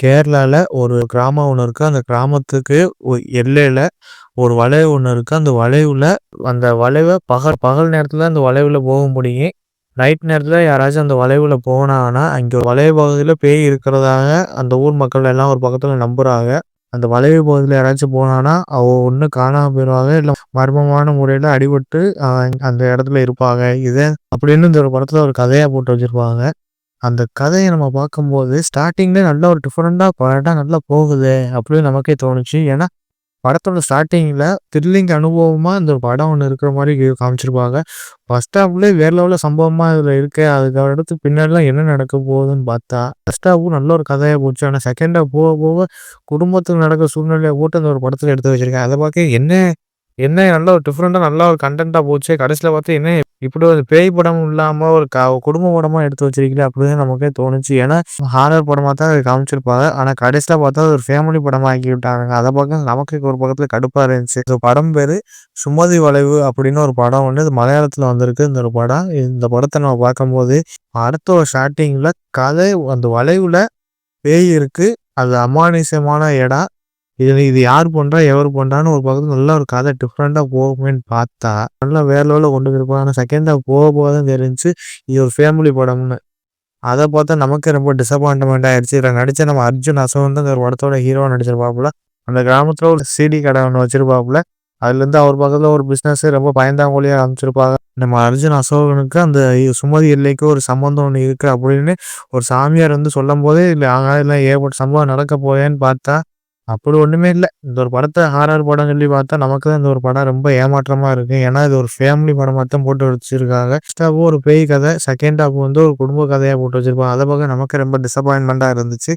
கேரளாவில் ஒரு கிராமம் ஒன்று இருக்குது அந்த கிராமத்துக்கு எல்லையில் ஒரு வளைவு ஒன்று இருக்குது அந்த வளைவில் அந்த வளைவை பகல் பகல் நேரத்தில் அந்த வளைவில் போக முடியும். நைட் நேரத்தில் யாராச்சும் அந்த வளைவில் போனாங்கன்னா, அங்க வளைவு பகுதியில் பேய் இருக்கிறதாக அந்த ஊர் மக்கள் எல்லாம் ஒரு பக்கத்தில் நம்புகிறாங்க அந்த வளைவு பகுதியில் யாராச்சும் போனான்னா, அவங்க ஒன்று காணாமல் போயிடுவாங்க இல்லை மர்மமான முறையில் அடிபட்டு அந்த இடத்துல இருப்பாங்க. இதை அப்படின்னு இந்த ஒரு படத்தில் ஒரு கதையாக போட்டு வச்சுருப்பாங்க. அந்த கதையை நம்ம பார்க்கும்போது, ஸ்டார்ட்டிங்ல நல்ல ஒரு டிஃப்ரெண்ட்டாக படம் நல்லா போகுதே! அப்படின்னு நமக்கே தோணுச்சு. ஏன்னா, படத்தோட ஸ்டார்டிங்கில் த்ரில்லிங் அனுபவமாக இந்த படம் ஒன்று இருக்கிற மாதிரி காமிச்சிருப்பாங்க. ஃபர்ஸ்ட் ஹாஃப்லேயே வேற லெவலில் சம்பவமாக இதில் இருக்கு. அதுக்கு அடுத்து பின்னாடிலாம் என்ன நடக்க போகுதுன்னு பார்த்தா, ஃபஸ்ட் ஹாஃபும் நல்ல ஒரு கதையாக போச்சு. ஆனால் செகண்ட் ஹாஃப் போக போக குடும்பத்துக்கு நடக்கிற சூழ்நிலையை போட்டு அந்த ஒரு படத்தில் எடுத்து வச்சுருக்கேன் அதை பார்க்க என்ன என்ன நல்ல ஒரு டிஃப்ரெண்ட்டாக நல்ல ஒரு கண்டென்ட்டாக போச்சு கடைசியில் பார்த்து என்ன இப்படி ஒரு பேய் படம் இல்லாம ஒரு க குடும்ப படமா எடுத்து வச்சிருக்கீங்களே! அப்படின்னு நமக்கே தோணுச்சு. ஏன்னா, ஹாரர் படமா தான் காமிச்சிருப்பாங்க. ஆனா கடைசியில் பார்த்தா ஒரு ஃபேமிலி படமாக ஆக்கி விட்டாங்க. அதை பார்க்க நமக்கு ஒரு பக்கத்துல கடுப்பா இருந்துச்சு. இந்த படம் பேரு சுமதி வளைவு அப்படின்னு ஒரு படம் ஒண்ணு. இது மலையாளத்துல வந்திருக்கு இந்த ஒரு படம். இந்த படத்தை நம்ம பார்க்கும்போது, அடுத்த ஸ்டார்டிங்கில் கதை அந்த வளைவுல பேய் இருக்கு. அது அமானுஷ்யமான இடம். இது இது யார் பண்றா? எவர் பண்றான்னு ஒரு பக்கத்துல நல்ல ஒரு கதை டிஃப்ரெண்ட்டாக போகுமேன்னு பார்த்தா, நல்லா வேற லெவலில் கொண்டு போயிருப்பாங்க. ஆனால் செகண்ட் போக போக தான் தெரிஞ்சுச்சு, இது ஒரு ஃபேமிலி படம்னு. அதை பார்த்தா நமக்கு ரொம்ப டிசப்பாயின்மெண்ட் ஆயிடுச்சு. இதில் நடிச்ச நம்ம அர்ஜுன் அசோகன் தான் இந்த ஒரு படத்தோட ஹீரோ நடிச்சிருப்பாப்புல. அந்த கிராமத்துல ஒரு சிடி கடை ஒன்று வச்சிருப்பாப்புல. அதுலேருந்து அவர் பக்கத்தில் ஒரு பிஸ்னஸ் ரொம்ப பயந்தாங்கோலியாக அமைச்சிருப்பாங்க நம்ம அர்ஜுன் அசோகனுக்கு அந்த சுமதி எல்லைக்கு ஒரு சம்மந்தம் ஒன்று இருக்குது அப்படின்னு ஒரு சாமியார் வந்து சொல்லும் போதே இல்லை ஆனால் ஆகாயத்துல ஏகப்பட்ட சம்பவம் நடக்க போதேன்னு பார்த்தா, அப்படி ஒன்றுமே இல்லை இந்த ஒரு படத்தை ஹாரர் படம் சொல்லி பார்த்தா, நமக்கு தான் இந்த ஒரு படம் ரொம்ப ஏமாற்றமாக இருக்குது ஏன்னா, இது ஒரு ஃபேமிலி படமாக தான் போட்டு வச்சிருக்காங்க. ஃபர்ஸ்ட் ஒரு பேய் கதை. செகண்ட் ஹாஃப் வந்து ஒரு குடும்ப கதையாக போட்டு வச்சிருப்பாங்க. அதை பார்க்க நமக்கு ரொம்ப டிசப்பாயின்மெண்ட்டாக இருந்துச்சு.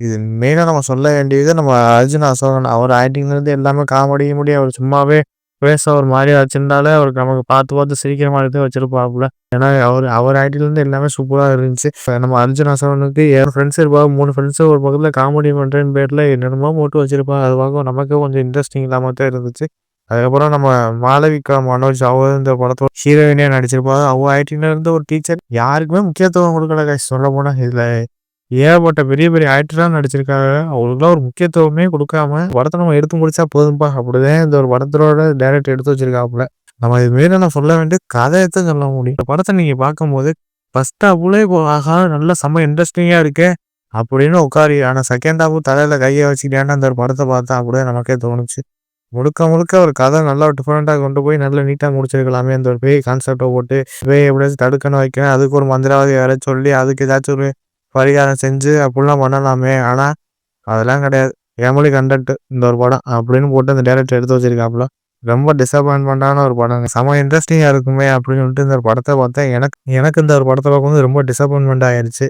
இது மெயினாக நம்ம சொல்ல வேண்டியது நம்ம அர்ஜுன் அசோகன். அவர் ஆக்டிங்லேருந்து எல்லாமே காமெடி முடியும் அவர் சும்மாவே பேச ஒரு மாதிரி வச்சிருந்தாலே, அவருக்கு நமக்கு பார்த்து பார்த்து சிரிக்கிற மாதிரி தான் வச்சிருப்பாப்புல. ஏன்னா, அவர் அவர் ஐடியிலேருந்து எல்லாமே சூப்பராக இருந்துச்சு. நம்ம அர்ஜுன் அசவனுக்கு என் ஃப்ரெண்ட்ஸ் இருப்பாங்க. மூணு ஃப்ரெண்ட்ஸ் ஒரு பக்கத்தில் காமெடி பண்ணுறேன்னு பேரில் என்னென்னமோ போட்டு வச்சிருப்பாங்க. அது பார்க்க நமக்கு கொஞ்சம் இன்ட்ரெஸ்டிங் இல்லாமல் தான் இருந்துச்சு. அதுக்கப்புறம் நம்ம மாளவிகா மனோஜ் அவர் இந்த படத்தோட ஹீரோயினியா நடிச்சிருப்பாங்க. அவங்க ஐடியிலேருந்து ஒரு டீச்சர் யாருக்குமே முக்கியத்துவம் கொடுக்கல சொல்ல போனால் இதில் ஏகப்பட்ட பெரிய பெரிய ஆக்டர்லாம் நடிச்சிருக்காங்க. அவங்களுக்குலாம் ஒரு முக்கியத்துவமே கொடுக்காம படத்தை நம்ம எடுத்து முடிச்சா போதும்பா! அப்படிதான் இந்த ஒரு படத்தோட டைரக்டர் எடுத்து வச்சிருக்காப்புல. நம்ம இது மாரி நான் சொல்ல வேண்டிய கதைய தான் சொல்ல முடியும். இந்த படத்தை நீங்க பார்க்கும்போது, ஃபர்ஸ்ட் ஹாஃப்லயே ஆகா நல்லா செம்ம இன்ட்ரெஸ்டிங்காக இருக்கே! அப்படின்னு உட்காரி ஆனால் செகண்ட் ஹாஃபு தலையில் கையை வச்சுக்கிட்டேன்னு அந்த ஒரு படத்தை பார்த்தா அப்படியே நமக்கே தோணுச்சு. முழுக்க முழுக்க ஒரு கதை நல்லா டிஃப்ரெண்ட்டாக கொண்டு போய் நல்லா நீட்டாக முடிச்சிருக்கலாமே! அந்த ஒரு பேய் கான்செப்டை போட்டு, பேய் எப்படியாச்சும் தடுக்கணும் வைக்கணும். அதுக்கு ஒரு மந்திரவாதி வேற சொல்லி, அதுக்கு ஏதாச்சும் ஒரு பரிகாரம் செஞ்சு அப்படிலாம் பண்ணலாமே! ஆனால் அதெல்லாம் கிடையாது. ஃபேமிலி கன்டென்ட் இந்த ஒரு படம் அப்படின்னு போட்டு அந்த டேரக்டர் எடுத்து வச்சிருக்காப்புல. ரொம்ப டிசப்பாயின்ட்மென்ட்டான ஒரு படம் செம இன்ட்ரெஸ்டிங்காக இருக்குமே! அப்படின்னு சொல்லிட்டு இந்த ஒரு பார்த்தேன். எனக்கு எனக்கு இந்த ஒரு படத்தை பார்க்கும்போது ரொம்ப டிசப்பாயின்மெண்ட் ஆயிடுச்சு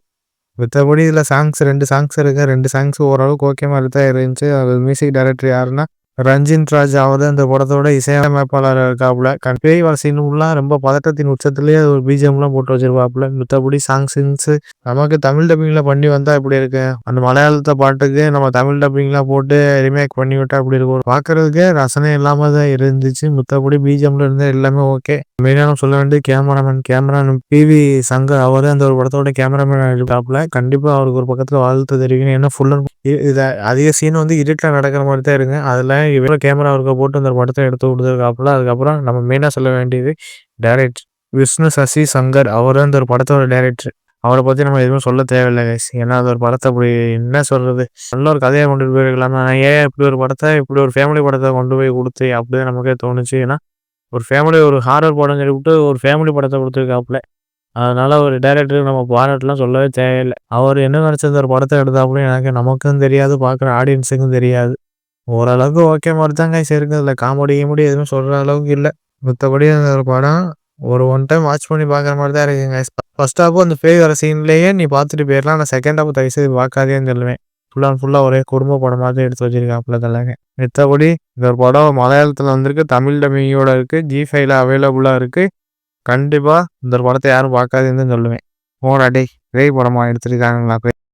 மற்றபடி இதில் சாங்ஸ் ரெண்டு சாங்ஸ் இருக்குது ரெண்டு சாங்ஸ் ஓரளவுக்கு ஓகே மாதிரி தான் இருந்துச்சு. அது மியூசிக் டைரக்டர் யாருன்னா, ரஞ்சின் ராஜ் அவர் அந்த படத்தோட இசையமைப்பாளர் இருக்காப்புல. கன் பேய் ரொம்ப பதட்டத்தின் உச்சத்துலேயே ஒரு பிஜிஎம்லாம் போட்டு வச்சிருப்பாப்புல. மித்தபடி சாங் கிங்ஸ் நமக்கு தமிழ் டப்பிங்ல பண்ணி வந்தா இப்படி இருக்கு? அந்த மலையாளத்தை பாட்டுக்கு நம்ம தமிழ் டப்பிங்லாம் போட்டு ரிமேக் பண்ணி விட்டா எப்படி இருக்கும்? பார்க்கறதுக்கே ரசனை இல்லாம தான் இருந்துச்சு. மித்தபடி பிஜிஎம்ல இருந்து எல்லாமே ஓகே. மெயினாக சொல்ல வேண்டிய cameraman. Cameraman P V. Shankar அவர் அந்த ஒரு படத்தோட கேமராமேன் இருக்காப்புல. கண்டிப்பா அவருக்கு ஒரு பக்கத்துல வாழ்த்து தெரிவிக்கணும். ஏன்னா ஃபுல் இதை அதிக சீன் வந்து இருட்டில் நடக்கிற மாதிரி தான் இருக்கு. அதில் இவ்வளோ கேமரா இருக்க போட்டு அந்த படத்தை எடுத்து கொடுத்துருக்காப்புல அதுக்கப்புறம் நம்ம மெயினாக சொல்ல வேண்டியது டேரக்டர் விஷ்ணு சசி சங்கர். அவர் தான் இந்த ஒரு படத்தோட டேரக்டர் அவரை பற்றி நம்ம எதுவும் சொல்ல தேவையில்லை கைஸ். ஏன்னா அது ஒரு படத்தை அப்படி என்ன சொல்கிறது நல்ல ஒரு கதையை கொண்டு போயிருக்கலாம் நான் ஏன் இப்படி ஒரு படத்தை இப்படி ஒரு ஃபேமிலி படத்தை கொண்டு போய் கொடுத்து அப்படிதான் நமக்கே தோணுச்சு. ஏன்னா, ஒரு ஃபேமிலி ஒரு ஹாரர் படம்னு சொல்லிவிட்டு ஒரு ஃபேமிலி படத்தை கொடுத்துருக்காப்புல அதனால ஒரு டேரக்டருக்கு நம்ம பாராட்டெலாம் சொல்லவே தேவையில்லை அவர் என்ன நினச்சிருந்த இந்த ஒரு படத்தை எடுத்தாப்புல எனக்கு நமக்கும் தெரியாது. பார்க்குற ஆடியன்ஸுக்கும் தெரியாது. ஓரளவுக்கு ஓகே மாதிரி தான் கைஸ் இருக்குது இல்லை காமெடி கிமெடி எதுவும் சொல்கிற அளவுக்கு இல்லை மற்றபடி அந்த ஒரு படம் ஒரு ஒன் டைம் வாட்ச் பண்ணி பார்க்குற மாதிரி தான் இருக்குங்க கைஸ். ஃபர்ஸ்ட் ஹாஃபும் அந்த பேய் வர சீன்லேயே நீ பார்த்துட்டு போயிடலாம் நான் செகண்ட் ஹாஃப் தயவுசெய்து பார்க்காதேன்னு சொல்லுவேன். ஃபுல் அண்ட் ஃபுல்லாக ஒரே குடும்ப படம் மாதிரி எடுத்து வச்சிருக்காப்புல தலாங்க மற்றபடி இந்த ஒரு படம் மலையாளத்தில் வந்திருக்கு. தமிழ் டப்பிங்கோட இருக்கு. ஜி5ல அவைலபிளா இருக்குது கண்டிப்பாக இந்த படத்தை யாரும் பார்க்காதுன்னு சொல்லுவேன். போடா டேய்! படமாக படமா எடுத்திருக்கானுங்களா?